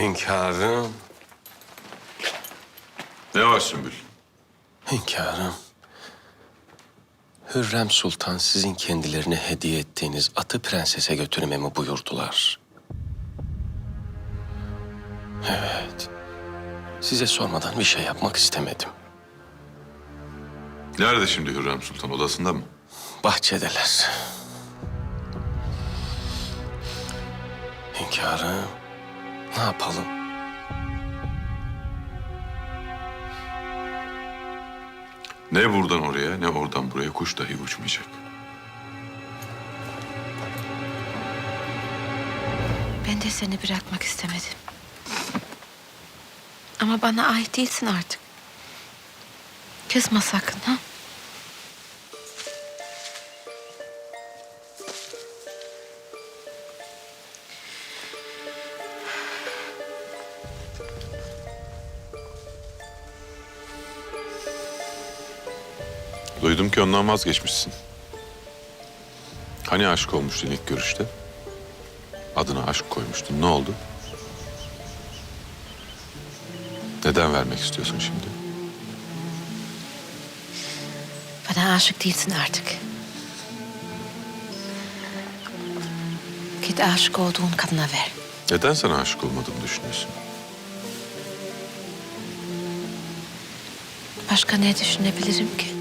Hünkârım, Ne var Sümbül? hünkârım. Hürrem Sultan sizin kendilerine hediye ettiğiniz atı prensese götürmemi buyurdular. Evet. Size sormadan bir şey yapmak istemedim. Nerede şimdi Hürrem Sultan? Odasında mı? Bahçedeler. Hünkârım, ne yapalım? Ne buradan oraya ne oradan buraya kuş dahi uçmayacak. Ben de seni bırakmak istemedim. Ama bana ait değilsin artık. Kızma sakın ha. Duydum ki ondan vazgeçmişsin. Hani aşık olmuştun ilk görüşte? Adına aşk koymuştun. Ne oldu? Neden vermek istiyorsun şimdi? Bana aşık değilsin artık. Git aşık olduğun kadına ver. Neden sana aşık olmadığımı düşünüyorsun? Başka ne düşünebilirim ki?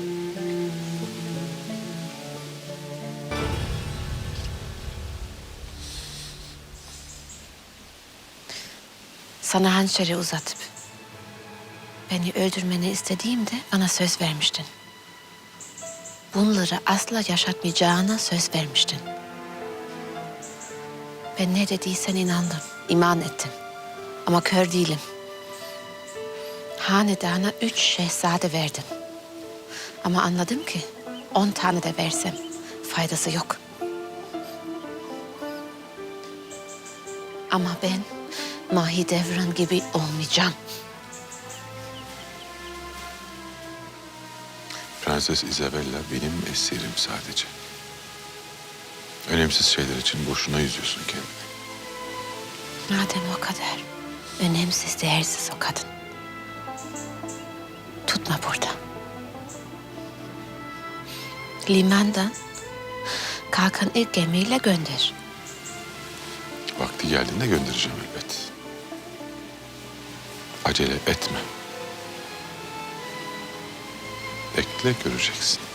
Sana hançeri uzatıp beni öldürmeni istediğimde bana söz vermiştin. Bunları asla yaşatmayacağına söz vermiştin. Ben ne dediysen inandım, iman ettim. Ama kör değilim. Hanedana üç şehzade verdin. Ama anladım ki on tane de versem faydası yok. Ama ben Mahidevran gibi olmayacağım. Prenses Isabella benim esirim sadece. Önemsiz şeyler için boşuna yüzüyorsun kendini. Madem o kadar önemsiz, değersiz o kadın. Tutma burada. Limandan kalkan ilk gemiyle gönder. Vakti geldiğinde göndereceğim elbet. Acele etme. Bekle göreceksin.